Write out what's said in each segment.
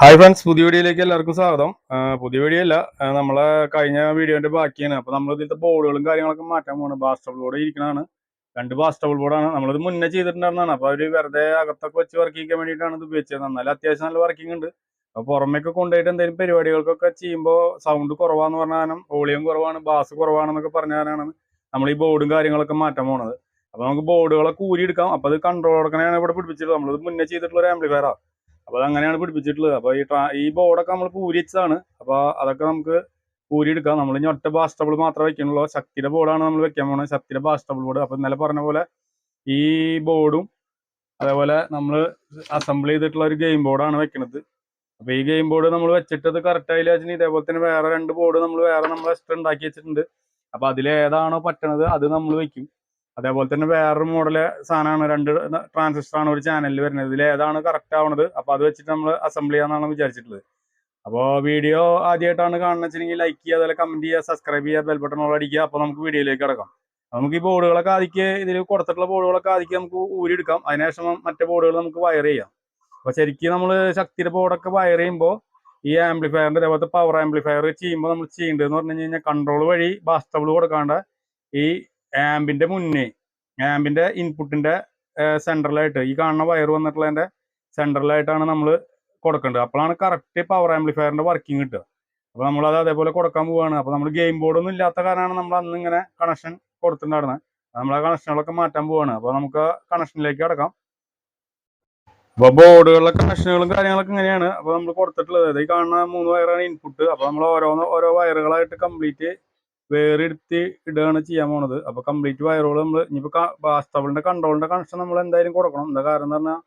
Hi friends പുതിയ വീഡിയോയിലേക്ക് എല്ലാവർക്കും സ്വാഗതം. പുതിയ വീഡിയോ അല്ല നമ്മളെ കഴിഞ്ഞ വീഡിയോന്റെ ബാക്കിയാണ്. അപ്പൊ നമ്മൾ ഇതിലത്തെ ബോർഡുകളും കാര്യങ്ങളൊക്കെ മാറ്റാൻ പോകണം ബാസ്റ്റബിൾ ബോർഡ് ഇരിക്കണതാണ്. രണ്ട് ബാസ്റ്റബിൾ ബോർഡാണ് നമ്മളിത് മുന്നേ ചെയ്തിട്ടുണ്ടായിരുന്നതാണ്. അപ്പൊ അവർ വെറുതെ അകത്തൊക്കെ വെച്ച് വർക്ക് ചെയ്യാൻ വേണ്ടിയിട്ടാണ് ഇത് ഉപയോഗിച്ചത്. എന്നാലും അത്യാവശ്യം നല്ല വർക്കിംഗ് ഉണ്ട്. അപ്പൊ പുറമേക്ക് കൊണ്ടുപോയിട്ട് എന്തെങ്കിലും പരിപാടികൾക്കൊക്കെ ചെയ്യുമ്പോൾ സൗണ്ട് കുറവാന്ന് പറഞ്ഞ വോളിയം കുറവാണ് ബാസ് കുറവാണെന്നൊക്കെ പറഞ്ഞ കാരണമാണ് നമ്മൾ ഈ ബോർഡും കാര്യങ്ങളൊക്കെ മാറ്റാൻ പോണത്. അപ്പൊ നമുക്ക് ബോർഡുകളൊക്കെ ഊരി എടുക്കാം അപ്പൊ അത് കൺട്രോൾ കൊടുക്കണതാണ് ഇവിടെ പിടിപ്പിച്ചത്. നമ്മളിത് മുന്നേ ചെയ്തിട്ടുള്ള ഒരു ആംപ്ലിഫയറാ അപ്പൊ അതങ്ങനെയാണ് പിടിപ്പിച്ചിട്ടുള്ളത്. അപ്പൊ ഈ ട്രാ- ഈ ബോർഡൊക്കെ നമ്മൾ പൂരിച്ചതാണ് അപ്പോൾ അപ്പൊ അതൊക്കെ നമുക്ക് പൂരി എടുക്കാം. നമ്മൾ ഇനി ഒറ്റ ബാസ്റ്റബിൾ മാത്രമേ വെക്കണുള്ളൂ ശക്തിയുടെ ബോർഡാണ് നമ്മൾ വെക്കാൻ പോകുന്നത് ശക്തിയുടെ ബാസ്റ്റബിൾ ബോർഡ് അപ്പൊ ഇന്നലെ പറഞ്ഞ പോലെ ഈ ബോർഡും അതേപോലെ നമ്മൾ അസംബിൾ ചെയ്തിട്ടുള്ള ഒരു ഗെയിം ബോർഡാണ് വെക്കുന്നത് അപ്പൊ ഈ ഗെയിം ബോർഡ് നമ്മൾ വെച്ചിട്ട് അത് കറക്റ്റ് ആയില്ല വെച്ചാൽ ഇതേപോലെ തന്നെ വേറെ രണ്ട് ബോർഡ് നമ്മൾ വേറെ നമ്മൾ എക്സ്ട്രാ ഉണ്ടാക്കി വെച്ചിട്ടുണ്ട്. അപ്പൊ അതിലേതാണോ പറ്റണത് അത് നമ്മൾ വെക്കും. അതേപോലെ തന്നെ വേറൊരു മോഡൽ സാധനമാണ് രണ്ട് ട്രാൻസിസ്റ്റർ ആണ് ഒരു ചാനലിൽ വരുന്നത്. ഇതിൽ ഏതാണ് കറക്റ്റ് ആവണത്? അപ്പൊ അത് വെച്ചിട്ട് നമ്മൾ അസംബിൾ ചെയ്യാന്നാണ് വിചാരിച്ചിട്ടുള്ളത്. അപ്പോൾ വീഡിയോ ആദ്യമായിട്ടാണ് കാണുന്നത് വെച്ചിട്ടുണ്ടെങ്കിൽ ലൈക്ക് ചെയ്യുക അതുപോലെ കമന്റ് ചെയ്യുക സബ്സ്ക്രൈബ് ചെയ്യുക ബെൽ ബട്ടൺ അടിക്കുക. അപ്പോൾ നമുക്ക് വീഡിയോയിലേക്ക് കിടക്കാം. നമുക്ക് ഈ ബോർഡുകളൊക്കെ ആദ്യം ഇതിൽ കൊടുത്തിട്ടുള്ള ബോർഡുകളൊക്കെ ആദ്യം നമുക്ക് ഊരിയെടുക്കാം അതിനുശേഷം മറ്റേ ബോർഡുകൾ നമുക്ക് വയർ ചെയ്യാം. അപ്പോൾ ശരിക്കും നമ്മൾ ശക്തിയുടെ ബോർഡൊക്കെ വയർ ചെയ്യുമ്പോൾ ഈ ആംപ്ലിഫയറിന്റെ അതേപോലത്തെ പവർ ആംപ്ലിഫയർ ചെയ്യുമ്പോൾ നമ്മൾ ചെയ്യേണ്ടതെന്ന് പറഞ്ഞു കഴിഞ്ഞാൽ കൺട്രോൾ വഴി ബാസ്റ്റബിൾ കൊടുക്കാണ്ട് ഈ ആംബിന്റെ മുന്നേ ആംബിന്റെ ഇൻപുട്ടിന്റെ സെൻട്രലായിട്ട് ഈ കാണുന്ന വയർ വന്നിട്ടുള്ളതിന്റെ സെൻട്രലായിട്ടാണ് നമ്മൾ കൊടുക്കേണ്ടത്. അപ്പോഴാണ് കറക്റ്റ് പവർ ആംപ്ലിഫയറിന്റെ വർക്കിംഗ് കിട്ടുക. അപ്പൊ നമ്മൾ അത് അതേപോലെ കൊടുക്കാൻ പോവാണ്. അപ്പൊ നമ്മൾ ഗെയിം ബോർഡ് ഒന്നും ഇല്ലാത്ത കാരണമാണ് നമ്മൾ അന്ന് ഇങ്ങനെ കണക്ഷൻ കൊടുത്തിട്ടുണ്ടായിരുന്നത്. നമ്മൾ ആ കണക്ഷനുകളൊക്കെ മാറ്റാൻ പോവാണ്. അപ്പൊ നമുക്ക് കണക്ഷനിലേക്ക് കിടക്കാം. അപ്പൊ ബോർഡുകളിലെ കണക്ഷനുകളും കാര്യങ്ങളൊക്കെ ഇങ്ങനെയാണ്. അപ്പൊ നമ്മൾ കൊടുത്തിട്ടുള്ളത്. ഈ കാണുന്ന മൂന്ന് വയറാണ് ഇൻപുട്ട് അപ്പൊ നമ്മൾ ഓരോന്ന് ഓരോ വയറുകളായിട്ട് കംപ്ലീറ്റ് വേറെടുത്ത് ഇടുകയാണ് ചെയ്യാൻ പോണത്. അപ്പൊ കംപ്ലീറ്റ് വയറോൾ നമ്മൾ ഇനിയിപ്പോ ബാസ്റ്റബിളിന്റെ കൺട്രോളിന്റെ കണക്ഷൻ നമ്മൾ എന്തായാലും കൊടുക്കണം. എന്താ കാരണം എന്ന് പറഞ്ഞാൽ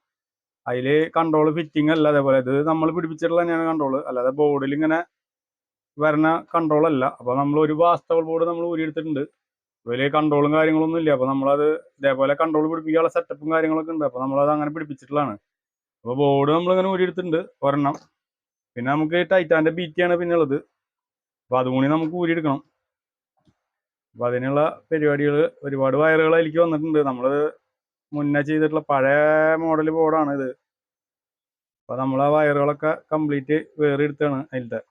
അതിൽ കൺട്രോൾ ഫിറ്റിംഗ് അല്ല അതേപോലെ. ഇത് നമ്മൾ പിടിപ്പിച്ചിട്ടുള്ള തന്നെയാണ് കൺട്രോൾ അല്ലാതെ ബോർഡിൽ ഇങ്ങനെ വരുന്ന കൺട്രോൾ അല്ല. അപ്പൊ നമ്മൾ ഒരു വാസ്തവൾ ബോർഡ് നമ്മൾ ഊരിയെടുത്തിട്ടുണ്ട്. വലിയ കൺട്രോളും കാര്യങ്ങളൊന്നും ഇല്ല. അപ്പൊ നമ്മളത് ഇതേപോലെ കൺട്രോൾ പിടിപ്പിക്കാനുള്ള സെറ്റപ്പും കാര്യങ്ങളൊക്കെ ഉണ്ട്. അപ്പൊ നമ്മളത് അങ്ങനെ പിടിപ്പിച്ചിട്ടുള്ളതാണ്. അപ്പൊ ബോർഡ് നമ്മൾ ഇങ്ങനെ ഊരിയെടുത്തിട്ടുണ്ട്. ഒരെണ്ണം. പിന്നെ നമുക്ക് ടൈറ്റാന്റെ ബീറ്റിയാണ് പിന്നെ ഉള്ളത് അപ്പൊ അതും കൂടി നമുക്ക് ഊരിയെടുക്കണം. അപ്പൊ അതിനുള്ള പരിപാടികൾ ഒരുപാട് വയറുകൾ അതിലേക്ക് വന്നിട്ടുണ്ട്. നമ്മൾ മുന്നേ ചെയ്തിട്ടുള്ള പഴയ മോഡൽ ബോർഡാണ് ഇത് അപ്പൊ നമ്മൾ ആ വയറുകളൊക്കെ കംപ്ലീറ്റ് വേറെ എടുത്താണ് അതിലത്തെ.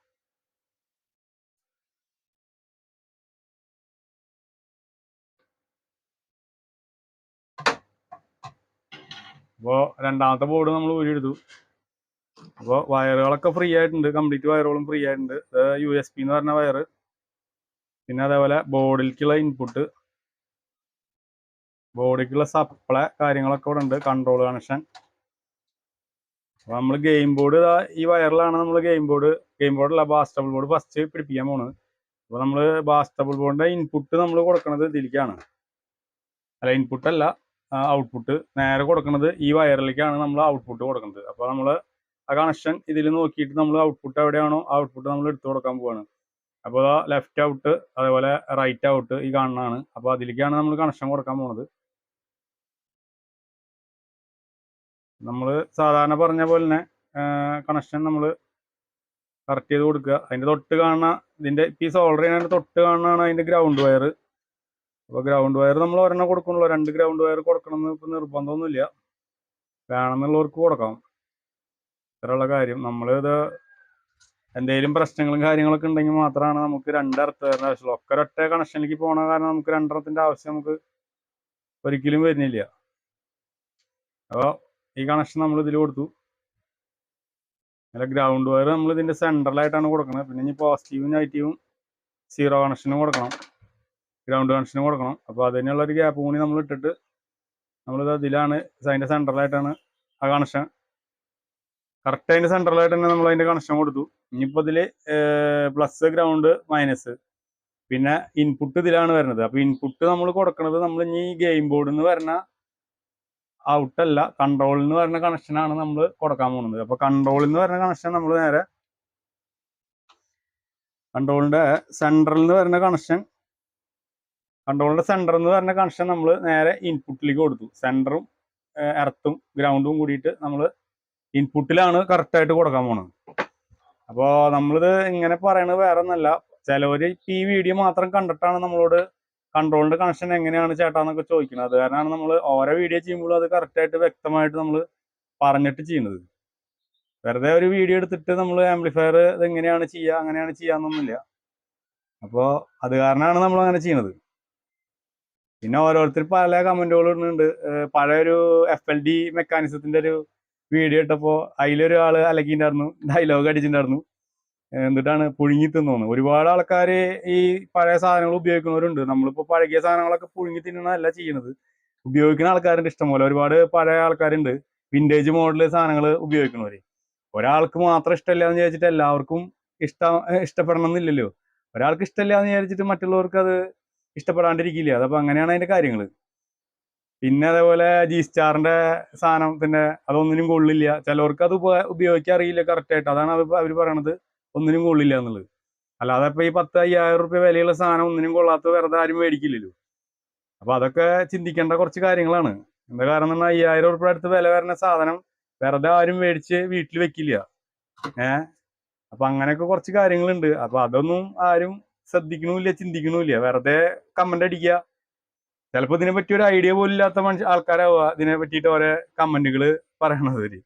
അപ്പോൾ രണ്ടാമത്തെ ബോർഡ് നമ്മൾ ഊരിയെടുത്തു. അപ്പോൾ വയറുകളൊക്കെ ഫ്രീ ആയിട്ടുണ്ട്. കംപ്ലീറ്റ് വയറുകളും ഫ്രീ ആയിട്ടുണ്ട്. യു എസ് പി എന്ന് പറഞ്ഞ വയറ്. പിന്നെ അതേപോലെ ബോർഡിലേക്കുള്ള ഇൻപുട്ട് ബോർഡിലേക്കുള്ള സപ്ലൈ കാര്യങ്ങളൊക്കെ ഇവിടെ ഉണ്ട് കൺട്രോൾ കണക്ഷൻ അപ്പോൾ നമ്മൾ ഗെയിം ബോർഡ് ഈ വയറിലാണ് നമ്മൾ ഗെയിം ബോർഡ് ഗെയിം ബോർഡല്ല ബാസ്റ്റബിൾ ബോർഡ് ഫസ്റ്റ് പിടിപ്പിക്കാൻ പോണത് അപ്പോൾ നമ്മൾ ബാസ്റ്റബിൾ ബോർഡിന്റെ ഇൻപുട്ട് നമ്മൾ കൊടുക്കുന്നത് ഇതിലേക്കാണ്. അല്ല ഇൻപുട്ടല്ല ഔട്ട്പുട്ട് നേരെ കൊടുക്കുന്നത് ഈ വയറിലേക്കാണ് നമ്മൾ ഔട്ട്പുട്ട് കൊടുക്കുന്നത് അപ്പോൾ നമ്മൾ ആ കണക്ഷൻ ഇതിൽ നോക്കിയിട്ട് നമ്മൾ ഔട്ട്പുട്ട് എവിടെയാണോ ഔട്ട്പുട്ട് നമ്മൾ എടുത്തു കൊടുക്കാൻ പോവാണ്. അപ്പോൾ ആ ലെഫ്റ്റ് ഔട്ട് അതേപോലെ റൈറ്റ് ഔട്ട് ഈ കാണുന്നതാണ്. അപ്പോൾ അതിലേക്കാണ് നമ്മൾ കണക്ഷൻ കൊടുക്കാൻ പോണത്. നമ്മൾ സാധാരണ പറഞ്ഞ പോലെ തന്നെ കണക്ഷൻ നമ്മൾ കറക്റ്റ് ചെയ്ത് കൊടുക്കുക. അതിന്റെ തൊട്ട് കാണുന്ന ഇതിന്റെ ഈ സോൾഡർ ചെയ്യുന്നതിന്റെ തൊട്ട് കാണുന്നതാണ് അതിന്റെ ഗ്രൗണ്ട് വയർ അപ്പോൾ ഗ്രൗണ്ട് വയർ നമ്മൾ ഒരെണ്ണം കൊടുക്കണല്ലോ. രണ്ട് ഗ്രൗണ്ട് വയർ കൊടുക്കണം എന്ന് ഇപ്പം നിർബന്ധമൊന്നുമില്ല. വേണമെന്നുള്ളവർക്ക് കൊടുക്കാം. ഇത്രയുള്ള കാര്യം. നമ്മളിത് എന്തെങ്കിലും പ്രശ്നങ്ങളും കാര്യങ്ങളൊക്കെ ഉണ്ടെങ്കിൽ മാത്രമാണ് നമുക്ക് രണ്ടിടത്ത് വരുന്ന ആവശ്യമുള്ളൂ. ഒക്കെ കണക്ഷനിലേക്ക് പോണ കാരണം നമുക്ക് രണ്ടർത്തിന്റെ ആവശ്യം നമുക്ക് ഒരിക്കലും വരുന്നില്ല. അപ്പോൾ ഈ കണക്ഷൻ നമ്മൾ ഇതിൽ കൊടുത്തു. അല്ല ഗ്രൗണ്ട് വയർ നമ്മൾ ഇതിന്റെ സെൻട്രലായിട്ടാണ് കൊടുക്കുന്നത് പിന്നെ ഇനി പോസിറ്റീവും നെഗറ്റീവും സീറോ കണക്ഷനും കൊടുക്കണം. ഗ്രൗണ്ട് കണക്ഷനും കൊടുക്കണം. അപ്പോൾ അതിനുള്ള ഒരു ഗ്യാപ്പ് കൂടി നമ്മൾ ഇട്ടിട്ട് നമ്മളിത് അതിലാണ് അതിന്റെ സെൻട്രലായിട്ടാണ് ആ കണക്ഷൻ കറക്റ്റ് അതിന്റെ സെൻട്രലായിട്ട് തന്നെ നമ്മൾ അതിന്റെ കണക്ഷൻ കൊടുത്തു ഇനിയിപ്പോൾ ഇതിൽ പ്ലസ് ഗ്രൗണ്ട് മൈനസ് പിന്നെ ഇൻപുട്ട് ഇതിലാണ് വരുന്നത്. അപ്പോൾ ഇൻപുട്ട് നമ്മൾ കൊടുക്കുന്നത് നമ്മൾ ഇനി ഗെയിം ബോർഡിൽ നിന്ന് വരുന്ന ഔട്ടല്ല കൺട്രോളിൽ നിന്ന് വരുന്ന കണക്ഷനാണ് നമ്മൾ കൊടുക്കാൻ പോകുന്നത് അപ്പോൾ കൺട്രോളിൽ നിന്ന് വരുന്ന കണക്ഷൻ നമ്മൾ നേരെ കൺട്രോളിന്റെ സെൻട്രലിൽ നിന്ന് വരുന്ന കണക്ഷൻ കൺട്രോളിന്റെ സെന്ററിൽ നിന്ന് വരുന്ന കണക്ഷൻ നമ്മൾ നേരെ ഇൻപുട്ടിലേക്ക് കൊടുത്തു. സെന്ററും എർത്തും ഗ്രൗണ്ടും കൂടിയിട്ട് നമ്മൾ ഇൻപുട്ടിലാണ് കറക്റ്റ് ആയിട്ട് കൊടുക്കാൻ പോണത്. അപ്പോൾ നമ്മളിത് ഇങ്ങനെ പറയണത് വേറെ ഒന്നല്ല ചിലവർ ഈ വീഡിയോ മാത്രം കണ്ടിട്ടാണ് നമ്മളോട് കൺട്രോളിന്റെ കണക്ഷൻ എങ്ങനെയാണ് ചേട്ടാന്നൊക്കെ ചോദിക്കുന്നത് അത് കാരണമാണ് നമ്മൾ ഓരോ വീഡിയോ ചെയ്യുമ്പോഴും അത് കറക്റ്റ് ആയിട്ട് വ്യക്തമായിട്ട് നമ്മൾ പറഞ്ഞിട്ട് ചെയ്യുന്നത് വെറുതെ ഒരു വീഡിയോ എടുത്തിട്ട് നമ്മൾ ആംപ്ലിഫയർ ഇത് എങ്ങനെയാണ് ചെയ്യുക അങ്ങനെയാണ് ചെയ്യാന്നൊന്നുമില്ല. അപ്പോൾ അത് കാരണമാണ് നമ്മൾ അങ്ങനെ ചെയ്യുന്നത് പിന്നെ ഓരോരുത്തർ പല കമന്റുകളും ഇടുന്നുണ്ട്. പഴയ പഴയൊരു എഫ് എൽ ഡി മെക്കാനിസത്തിന്റെ ഒരു വീഡിയോ ഇട്ടപ്പോൾ അതിലൊരു ആൾ അലക്കിണ്ടായിരുന്നു ഡയലോഗ് അടിച്ചിട്ടുണ്ടായിരുന്നു. എന്നിട്ടാണ് പുഴുങ്ങി തിന്നോന്ന്. ഒരുപാട് ആൾക്കാർ ഈ പഴയ സാധനങ്ങൾ ഉപയോഗിക്കുന്നവരുണ്ട്. നമ്മളിപ്പോൾ പഴകിയ സാധനങ്ങളൊക്കെ പുഴുങ്ങി തിന്നണതല്ല ചെയ്യുന്നത്. ഉപയോഗിക്കുന്ന ആൾക്കാരുണ്ട് ഇഷ്ടംപോലെ ഒരുപാട് പഴയ ആൾക്കാരുണ്ട്. വിന്റേജ് മോഡൽ സാധനങ്ങൾ ഉപയോഗിക്കുന്നവര്. ഒരാൾക്ക് മാത്രം ഇഷ്ടമില്ല എന്ന് വിചാരിച്ചിട്ട് എല്ലാവർക്കും ഇഷ്ടം ഇഷ്ടപ്പെടണം എന്നില്ലല്ലോ ഒരാൾക്ക് ഇഷ്ടമില്ല എന്ന് വിചാരിച്ചിട്ട് മറ്റുള്ളവർക്ക് അത് ഇഷ്ടപ്പെടാണ്ടിരിക്കില്ല. അതപ്പോ അങ്ങനെയാണ് അതിന്റെ കാര്യങ്ങൾ പിന്നെ അതേപോലെ ജി സ്റ്റാറിന്റെ സാധനം പിന്നെ അതൊന്നിനും കൊള്ളില്ല. ചിലവർക്ക് അത് ഉപയോഗിക്കാൻ അറിയില്ല കറക്റ്റ് ആയിട്ട്. അതാണ് അത് അവർ പറയണത്. ഒന്നിനും കൊള്ളില്ല എന്നുള്ളത്. അല്ലാതെ ഇപ്പൊ ഈ പത്ത് അയ്യായിരം റുപ്യ വിലയുള്ള സാധനം ഒന്നിനും കൊള്ളാത്ത വെറുതെ ആരും മേടിക്കില്ലല്ലോ. അപ്പൊ അതൊക്കെ ചിന്തിക്കേണ്ട കുറച്ച് കാര്യങ്ങളാണ്. എന്താ കാരണം എന്നാൽ അയ്യായിരം റുപ്യ അടുത്ത് വില വരുന്ന സാധനം വെറുതെ ആരും മേടിച്ച് വീട്ടിൽ വെക്കില്ല. ഏഹ് അപ്പൊ അങ്ങനെയൊക്കെ കുറച്ച് കാര്യങ്ങളുണ്ട്. അപ്പൊ അതൊന്നും ആരും ശ്രദ്ധിക്കണമില്ല ചിന്തിക്കണമില്ല വെറുതെ കമന്റ് അടിക്കുക. ചിലപ്പോ ഇതിനെ പറ്റി ഒരു ഐഡിയ പോലും ഇല്ലാത്ത മനുഷ്യ ആൾക്കാരാവുക. ഇതിനെ പറ്റിയിട്ട് ഓരോ കമന്റുകൾ പറയണത്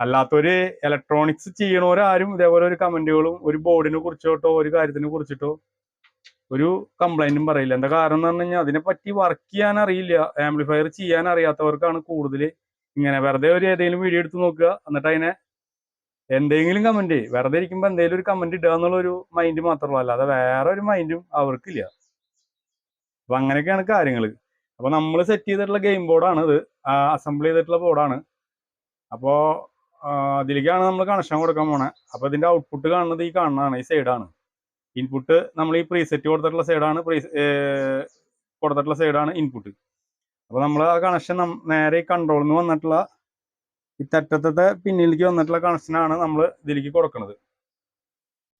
അല്ലാത്തൊരു ഇലക്ട്രോണിക്സ് ചെയ്യണവരാരും ഇതേപോലെ ഒരു കമന്റുകളും ഒരു ബോർഡിനെ കുറിച്ചോട്ടോ ഒരു കാര്യത്തിനെ കുറിച്ചിട്ടോ ഒരു കംപ്ലൈന്റും പറയില്ല. എന്താ കാരണം എന്ന് പറഞ്ഞു കഴിഞ്ഞാൽ അതിനെ പറ്റി വർക്ക് ചെയ്യാൻ അറിയില്ല ആംപ്ലിഫയർ ചെയ്യാൻ അറിയാത്തവർക്കാണ് കൂടുതൽ ഇങ്ങനെ വെറുതെ ഒരു ഏതെങ്കിലും വീഡിയോ എടുത്ത് നോക്കുക. എന്നിട്ട് അതിനെ എന്തെങ്കിലും കമന്റ് വെറുതെ ഇരിക്കുമ്പോൾ എന്തെങ്കിലും ഒരു കമന്റ് ഇടുക എന്നുള്ള ഒരു മൈൻഡ് മാത്രമല്ല. അല്ലാതെ വേറെ ഒരു മൈൻഡും അവർക്കില്ല. അപ്പൊ അങ്ങനെയൊക്കെയാണ് കാര്യങ്ങൾ അപ്പൊ നമ്മൾ സെറ്റ് ചെയ്തിട്ടുള്ള ഗെയിം ബോർഡാണ് ഇത്. അസംബിൾ ചെയ്തിട്ടുള്ള ബോർഡാണ് അപ്പോ ആ, അതിലേക്കാണ് നമ്മൾ കണക്ഷൻ കൊടുക്കാൻ പോണേ. അപ്പൊ ഇതിന്റെ ഔട്ട്പുട്ട് കാണുന്നത് ഈ കാണുന്നതാണ് ഈ സൈഡാണ് ഇൻപുട്ട് നമ്മൾ ഈ പ്രീസെറ്റ് കൊടുത്തിട്ടുള്ള സൈഡാണ് പ്രീ കൊടുത്തിട്ടുള്ള സൈഡാണ് ഇൻപുട്ട് അപ്പൊ നമ്മൾ ആ കണക്ഷൻ നേരെ ഈ കൺട്രോളിൽ നിന്ന് വന്നിട്ടുള്ള ഈ തറ്റത്തെ പിന്നിലേക്ക് വന്നിട്ടുള്ള കണക്ഷനാണ് നമ്മൾ ഇതിലേക്ക് കൊടുക്കുന്നത്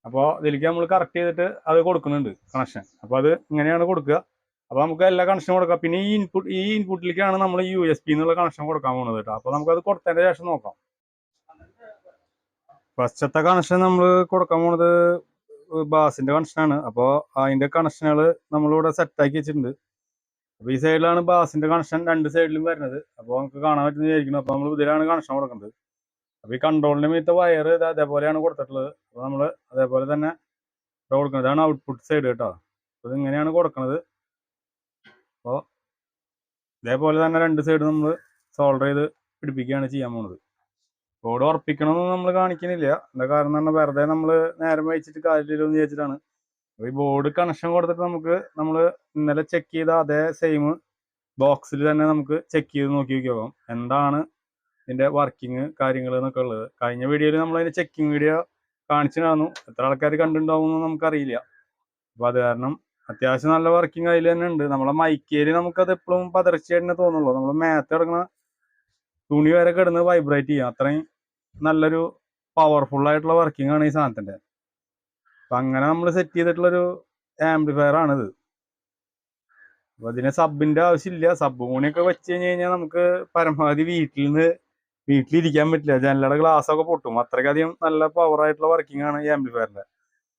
അപ്പോൾ ഇതിലേക്ക് നമ്മൾ കറക്റ്റ് ചെയ്തിട്ട് അത് കൊടുക്കുന്നുണ്ട് കണക്ഷൻ അപ്പോൾ അത് ഇങ്ങനെയാണ് കൊടുക്കുക. അപ്പോൾ നമുക്ക് എല്ലാ കണക്ഷനും കൊടുക്കാം. പിന്നെ ഈ ഇൻപുട്ട് ഈ ഇൻപുട്ടിലേക്കാണ് നമ്മൾ യു എസ് പി എന്നുള്ള കണക്ഷൻ കൊടുക്കാൻ പോകുന്നത് കേട്ടോ. അപ്പോൾ നമുക്കത് കൊടുത്തതിന്റെ ശേഷം നോക്കാം. ഫസ്റ്റത്തെ കണക്ഷൻ നമ്മൾ കൊടുക്കാൻ പോണത് ബാസിന്റെ കണക്ഷനാണ് അപ്പോൾ അതിന്റെ കണക്ഷനുകൾ നമ്മളിവിടെ സെറ്റാക്കി വെച്ചിട്ടുണ്ട്. അപ്പോൾ ഈ സൈഡിലാണ് ബാസിന്റെ കണക്ഷൻ രണ്ട് സൈഡിലും വരുന്നത്. അപ്പോൾ നമുക്ക് കാണാൻ പറ്റുന്ന വിചാരിക്കുന്നു. അപ്പോൾ നമ്മൾ ഇതിലാണ് കണക്ഷൻ കൊടുക്കുന്നത്. അപ്പോൾ ഈ കൺട്രോളിന്റെ മീത്ത വയർ ഇത് അതേപോലെയാണ് കൊടുത്തിട്ടുള്ളത്. അപ്പോൾ നമ്മൾ അതേപോലെ തന്നെ കൊടുക്കുന്നത്. ഇതാണ് ഔട്ട്പുട്ട് സൈഡ് കേട്ടോ. അപ്പോൾ ഇങ്ങനെയാണ് കൊടുക്കുന്നത് ഇതേപോലെ തന്നെ രണ്ട് സൈഡ് നമ്മൾ സോൾഡർ ചെയ്ത് പിടിപ്പിക്കുകയാണ് ചെയ്യാൻ പോണത്. ബോർഡ് ഉറപ്പിക്കണമെന്ന് നമ്മൾ കാണിക്കുന്നില്ല എന്താ കാരണം പറഞ്ഞാൽ വെറുതെ നമ്മൾ നേരം വഹിച്ചിട്ട് കാര്യമില്ലെന്ന് വിചാരിച്ചിട്ടാണ്. ഈ ബോർഡ് കണക്ഷൻ കൊടുത്തിട്ട് നമുക്ക് നമ്മൾ ഇന്നലെ ചെക്ക് ചെയ്ത അതേ സെയിം ബോക്സിൽ തന്നെ നമുക്ക് ചെക്ക് ചെയ്ത് നോക്കി നോക്കിയോക്കാം എന്താണ് ഇതിന്റെ വർക്കിംഗ് കാര്യങ്ങൾ എന്നൊക്കെ ഉള്ളത്. കഴിഞ്ഞ വീഡിയോയിൽ നമ്മൾ അതിന്റെ ചെക്കിംഗ് വീഡിയോ കാണിച്ചു കാണുന്നു എത്ര ആൾക്കാർ കണ്ടിട്ടുണ്ടാവും എന്ന് നമുക്കറിയില്ല. അപ്പോൾ അത് കാരണം അത്യാവശ്യം നല്ല വർക്കിംഗ് അതിൽ തന്നെ ഉണ്ട്. നമ്മളെ മൈക്കേൽ നമുക്കത് എപ്പോഴും പതർച്ചയായിട്ട് തന്നെ തോന്നുള്ളൂ. നമ്മൾ മേത്ത് കിടക്കുന്ന തുണി വരെ കിടന്ന് വൈബ്രേറ്റ് ചെയ്യും. അത്രയും നല്ലൊരു പവർഫുൾ ആയിട്ടുള്ള വർക്കിംഗ് ആണ് ഈ സാധനത്തിന്റെ അപ്പൊ അങ്ങനെ നമ്മൾ സെറ്റ് ചെയ്തിട്ടുള്ളൊരു ആംപ്ലിഫയർ ആണിത്. അപ്പൊ അതിന് സബിന്റെ ആവശ്യമില്ല. സബ് കൂണിയൊക്കെ വെച്ച് കഴിഞ്ഞ് കഴിഞ്ഞാൽ നമുക്ക് പരമാവധി വീട്ടിൽ നിന്ന് വീട്ടിലിരിക്കാൻ പറ്റില്ല. ജനലയുടെ ഗ്ലാസ് ഒക്കെ പൊട്ടും. അത്രയ്ക്കധികം നല്ല പവർ ആയിട്ടുള്ള വർക്കിംഗ് ആണ് ഈ ആംപ്ലിഫയറിന്റെ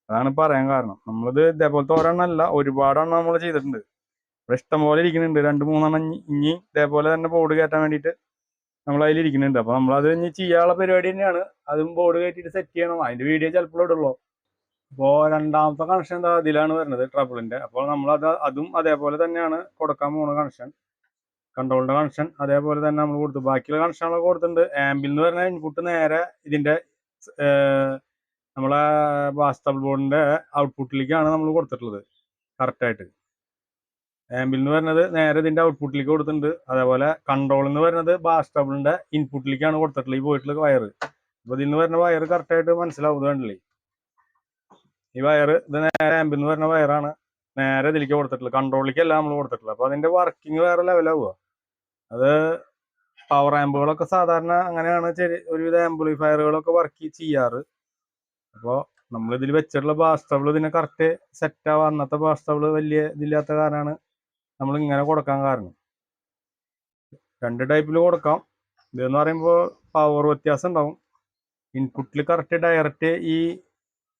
അതാണ് പറയാൻ കാരണം. നമ്മളിത് ഇതേപോലത്തെ ഒരെണ്ണമല്ല ഒരുപാടെണ്ണം നമ്മൾ ചെയ്തിട്ടുണ്ട്. ഇവിടെ ഇഷ്ടംപോലെ ഇരിക്കുന്നുണ്ട്. രണ്ട് മൂന്നെണ്ണം ഇനി- ഇതേപോലെ തന്നെ ബോർഡ് കയറ്റാൻ വേണ്ടിയിട്ട് നമ്മൾ അതിൽ ഇരിക്കുന്നുണ്ട്. അപ്പൊ നമ്മളത് ഇനി ചെയ്യാനുള്ള പരിപാടി തന്നെയാണ്. അതും ബോർഡ് കയറ്റിയിട്ട് സെറ്റ് ചെയ്യണം. അതിന്റെ വീഡിയോ ചിലപ്പോൾ ഇടുള്ളൂ. അപ്പോൾ രണ്ടാമത്തെ കണക്ഷൻ എന്താ? അതിലാണ് വരുന്നത് ട്രബിളിന്റെ അപ്പോൾ നമ്മൾ അത് അതും അതേപോലെ തന്നെയാണ് കൊടുക്കാൻ പോകുന്ന കണക്ഷൻ കൺട്രോളിന്റെ കണക്ഷൻ അതേപോലെ തന്നെ നമ്മൾ കൊടുത്തു. ബാക്കിയുള്ള കണക്ഷനുകളൊക്കെ കൊടുത്തിട്ടുണ്ട്. ആംബിൽ എന്ന് പറഞ്ഞ ഇൻപുട്ട് നേരെ ഇതിന്റെ നമ്മളെ വാസ്തബിൾ ബോർഡിന്റെ ഔട്ട്പുട്ടിലേക്കാണ് നമ്മൾ കൊടുത്തിട്ടുള്ളത് കറക്റ്റ് ആയിട്ട്. ആംബിൽ എന്ന് പറഞ്ഞത് നേരെ ഇതിന്റെ ഔട്ട്പുട്ടിലേക്ക് കൊടുത്തിട്ടുണ്ട്. അതേപോലെ കൺട്രോൾ എന്ന് പറയുന്നത് ബാസ്റ്റബിളിന്റെ ഇൻപുട്ടിലേക്കാണ് കൊടുത്തിട്ടുള്ളത് ഈ പോയിട്ടുള്ള വയർ അപ്പൊ ഇതിൽ നിന്ന് വരുന്ന വയർ കറക്റ്റ് ആയിട്ട് മനസ്സിലാവും കണ്ടില്ലേ? ഈ വയർ ഇത് നേരെ ആംബിൽ എന്ന് പറഞ്ഞ വയറാണ് നേരെ ഇതിലേക്ക് കൊടുത്തിട്ടുള്ളത്. കൺട്രോളിലേക്കല്ല നമ്മൾ കൊടുത്തിട്ടുള്ളത്. അപ്പൊ അതിന്റെ വർക്കിംഗ് വേറെ ലെവലാവുക അത് പവർ ആംബുകളൊക്കെ സാധാരണ അങ്ങനെയാണ് ചെറിയ ഒരുവിധ ആംപ്ലിഫയറുകളൊക്കെ വർക്ക് ചെയ്യാറ്. അപ്പോൾ നമ്മൾ ഇതിൽ വെച്ചിട്ടുള്ള ബാസ്റ്റബിൾ ഇതിനെ കറക്റ്റ് സെറ്റ് ആവാ. അന്നത്തെ ബാസ്റ്റബിൾ വലിയ ഇതില്ലാത്ത കാരണമാണ് നമ്മൾ ഇങ്ങനെ കൊടുക്കാൻ കാരണം. രണ്ട് ടൈപ്പിൽ കൊടുക്കാം. ഇതെന്ന് പറയുമ്പോൾ പവർ വ്യത്യാസം ഉണ്ടാവും. ഇൻപുട്ടിൽ കറക്റ്റ് ഡയറക്റ്റ് ഈ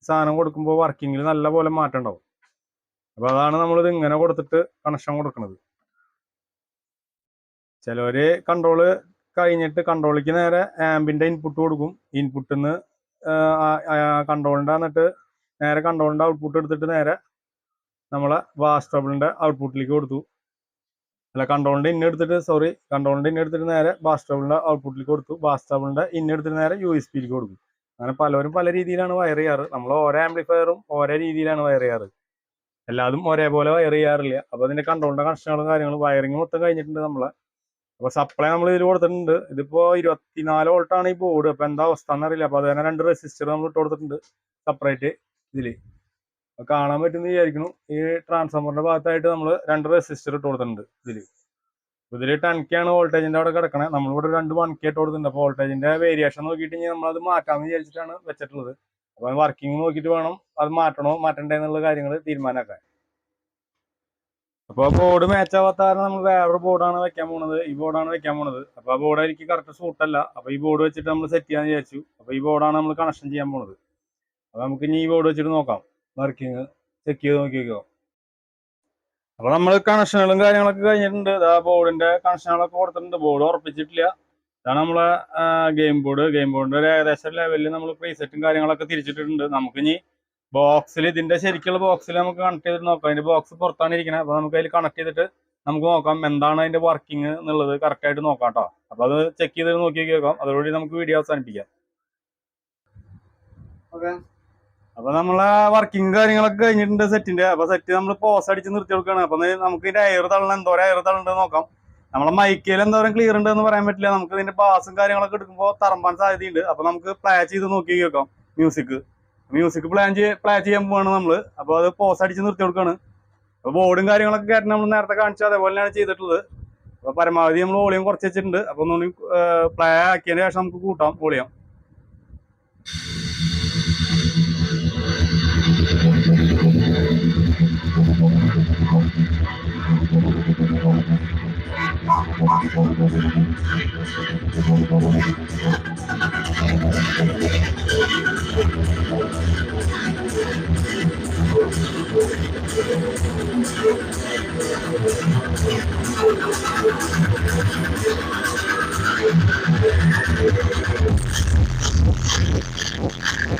സാധനം കൊടുക്കുമ്പോൾ വർക്കിങ്ങിൽ നല്ല പോലെ മാറ്റം ഉണ്ടാവും. അപ്പോൾ അതാണ് നമ്മളിത് ഇങ്ങനെ കൊടുത്തിട്ട് കണക്ഷൻ കൊടുക്കുന്നത് ചിലവര് കൺട്രോൾ കഴിഞ്ഞിട്ട് കൺട്രോളിക്ക് നേരെ ആംബിന്റെ ഇൻപുട്ട് കൊടുക്കും. ഇൻപുട്ടിൽ നിന്ന് കൺട്രോളിന്റെ എന്നിട്ട് നേരെ കൺട്രോളിന്റെ ഔട്ട്പുട്ട് എടുത്തിട്ട് നേരെ നമ്മളെ ബാസ്റ്റബിളിന്റെ ഔട്ട്പുട്ടിലേക്ക് കൊടുത്തു. അല്ല കൺട്രോളിന്റെ ഇന്നെടുത്തിട്ട് സോറി കൺട്രോളിന്റെ ഇന്നെടുത്തിട്ട് നേരെ ബാസ്റ്റബിളിന്റെ ഔട്ട്പുട്ടിലേക്ക് കൊടുത്തു. ബാസ്റ്റബിളിന്റെ ഇന്നെടുത്തിട്ട് നേരെ യു എസ് പിയിലേക്ക് കൊടുക്കും. അങ്ങനെ പലരും പല രീതിയിലാണ് വയർ ചെയ്യാറ്. നമ്മൾ ഓരോ ആംപ്ലിഫയറും ഓരോ രീതിയിലാണ് വയർ ചെയ്യാറ്. എല്ലാതും ഒരേപോലെ വയർ ചെയ്യാറില്ല. അപ്പോൾ അതിന്റെ കൺട്രോളിന്റെ കണക്ഷനുകളും കാര്യങ്ങളും വയറിങ് മൊത്തം കഴിഞ്ഞിട്ടുണ്ട് നമ്മളെ. അപ്പൊ സപ്ലൈ നമ്മൾ ഇതിൽ കൊടുത്തിട്ടുണ്ട്. ഇതിപ്പോ ഇരുപത്തിനാല് വോൾട്ടാണ് ഈ ബോർഡ് അപ്പൊ എന്താ അവസ്ഥ എന്നറിയില്ല. അപ്പൊ അതുതന്നെ രണ്ട് റെസിസ്റ്റർ നമ്മൾ ഇട്ട് കൊടുത്തിട്ടുണ്ട് സെപ്പറേറ്റ് ഇതിൽ. അപ്പൊ കാണാൻ പറ്റുന്ന വിചാരിക്കുന്നു. ഈ ട്രാൻസ്ഫോമറിന്റെ ഭാഗത്തായിട്ട് നമ്മൾ രണ്ട് റെസിസ്റ്റർ ഇട്ട് കൊടുത്തിട്ടുണ്ട് ഇതിൽ. ഇതിൽ ടെൻ കെ ആണ് വോൾട്ടേജിന്റെ അവിടെ കിടക്കണേ. നമ്മളിവിടെ രണ്ട് വൺ കെ ഇട്ട് കൊടുത്തിട്ടുണ്ട്. അപ്പൊ വോൾട്ടേജിന്റെ വേരിയേഷൻ നോക്കിയിട്ട് ഇനി നമ്മളത് മാറ്റാമെന്ന് വിചാരിച്ചിട്ടാണ് വെച്ചിട്ടുള്ളത്. അപ്പൊ വർക്കിംഗ് നോക്കിയിട്ട് വേണം. അത് മാറ്റണോ മാറ്റണ്ടേ എന്നുള്ള കാര്യങ്ങൾ തീരുമാനമാക്കാൻ അപ്പൊ ബോർഡ് മാച്ച് ആവാത്ത കാരണം നമ്മൾ വേറൊരു ബോർഡാണ് വെക്കാൻ പോണത്. ഈ ബോർഡാണ് വെക്കാൻ പോണത്. അപ്പൊ ആ ബോർഡ് എനിക്ക് കറക്റ്റ് സൂട്ടല്ല അപ്പൊ ഈ ബോർഡ് വെച്ചിട്ട് നമ്മൾ സെറ്റ് ചെയ്യാന്ന് വിചാരിച്ചു. അപ്പൊ ഈ ബോർഡാണ് നമ്മൾ കണക്ഷൻ ചെയ്യാൻ പോണത്. അപ്പൊ നമുക്ക് ഇനി ഈ ബോർഡ് വെച്ചിട്ട് നോക്കാം. വർക്കിങ് ചെക്ക് ചെയ്ത് നോക്കി വെക്കാം. അപ്പൊ നമ്മൾ കണക്ഷനുകളും കാര്യങ്ങളൊക്കെ കഴിഞ്ഞിട്ടുണ്ട്. ആ ബോർഡിന്റെ കണക്ഷനുകളൊക്കെ കൊടുത്തിട്ടുണ്ട്. ബോർഡ് ഉറപ്പിച്ചിട്ടില്ല. ഇതാണ് നമ്മളെ ഗെയിം ബോർഡ് ഗെയിം ബോർഡിന്റെ ഒരു ഏകദേശം ലെവലിൽ നമ്മൾ പ്രീസെറ്റും കാര്യങ്ങളൊക്കെ തിരിച്ചിട്ടുണ്ട് നമുക്ക് ഇനി ബോക്സിൽ ഇതിന്റെ ശരിക്കുള്ള ബോക്സിൽ നമുക്ക് കണക്ട് ചെയ്തിട്ട് നോക്കാം. അതിന്റെ ബോക്സ് പുറത്താണ് ഇരിക്കുന്നത് അപ്പൊ നമുക്ക് അതിൽ കണക്ട് ചെയ്തിട്ട് നമുക്ക് നോക്കാം എന്താണ് അതിന്റെ വർക്കിംഗ് എന്നുള്ളത് കറക്റ്റ് ആയിട്ട് നോക്കാം കേട്ടോ. അപ്പൊ അത് ചെക്ക് ചെയ്ത് നോക്കി നോക്കാം. അതോടുകൂടി നമുക്ക് വീഡിയോ അവസാനിപ്പിക്കാം. അപ്പൊ നമ്മളെ വർക്കിംഗ് കാര്യങ്ങളൊക്കെ കഴിഞ്ഞിട്ടുണ്ട് സെറ്റിന്റെ അപ്പൊ സെറ്റ് നമ്മൾ പോസ് അടിച്ച് നിർത്തി കൊടുക്കുകയാണ്. അപ്പൊ നമുക്ക് ഇതിന്റെ അയർ തള്ളണം. എന്തോരം അയർ തള്ളുണ്ട് നോക്കാം. നമ്മളെ മൈക്കയിൽ എന്തോരം ക്ലിയർ ഉണ്ട് എന്ന് പറയാൻ പറ്റില്ല. നമുക്ക് ഇതിന്റെ ബാസും കാര്യങ്ങളൊക്കെ എടുക്കുമ്പോൾ തറമ്പാൻ സാധ്യതയുണ്ട്. അപ്പൊ നമുക്ക് പ്ലേ ചെയ്ത് നോക്കി നോക്കാം. മ്യൂസിക് മ്യൂസിക് പ്ലാൻ ചെയ്യ പ്ലേ ചെയ്യാൻ പോവാണ് നമ്മൾ. അപ്പൊ അത് പോസ് അടിച്ച് നിർത്തി കൊടുക്കുകയാണ് അപ്പൊ ബോർഡും കാര്യങ്ങളൊക്കെ കയറ്റി നമ്മൾ നേരത്തെ കാണിച്ചു അതേപോലെയാണ് ചെയ്തിട്ടുള്ളത്. അപ്പൊ പരമാവധി നമ്മൾ വോളിയം കുറച്ച് വെച്ചിട്ടുണ്ട്. അപ്പൊ ഒന്നുകൂടി പ്ലേ ആക്കിയതിന് ശേഷം നമുക്ക് കൂട്ടാം വോളിയം you.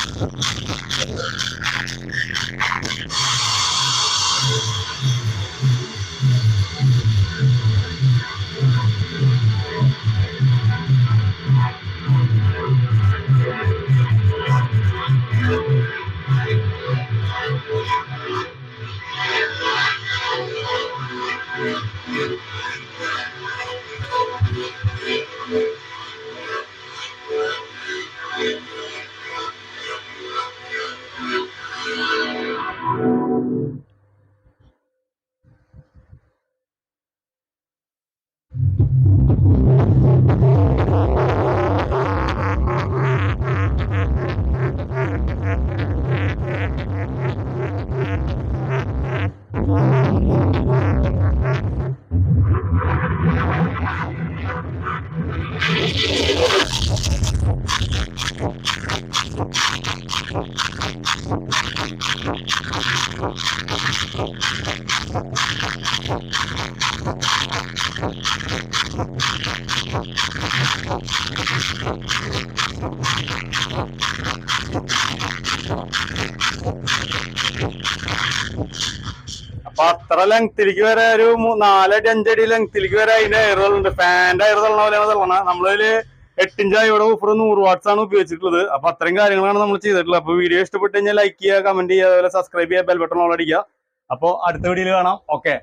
അപ്പൊ അത്ര ലെങ്തിലേക്ക് വരെ ഒരു നാലടി അഞ്ചടി ലെങ്തിലേക്ക് വരെ അതിന്റെ എയറുകളുണ്ട് ഫാന്റെ എയർ തള്ളണ പോലെയാണ് തള്ളണ നമ്മളതിൽ എട്ടിഞ്ച് ഇവിടെ ഓഫർ നൂറ് വാട്ട്സ് ആണ് ഉപയോഗിച്ചിട്ടുള്ളത്. അപ്പൊ അത്രയും കാര്യങ്ങളാണ് നമ്മൾ ചെയ്തിട്ടുള്ളത്. അപ്പൊ വീഡിയോ ഇഷ്ടപ്പെട്ട് കഴിഞ്ഞാൽ ലൈക്ക് ചെയ്യുക കമന്റ് ചെയ്യുക അതുപോലെ സബ്സ്ക്രൈബ് ചെയ്യുക ബെൽ ബട്ടൺ ഓൾ അടിക്കുക. അപ്പൊ അടുത്ത വീഡിയോയിൽ കാണാം. ഓക്കെ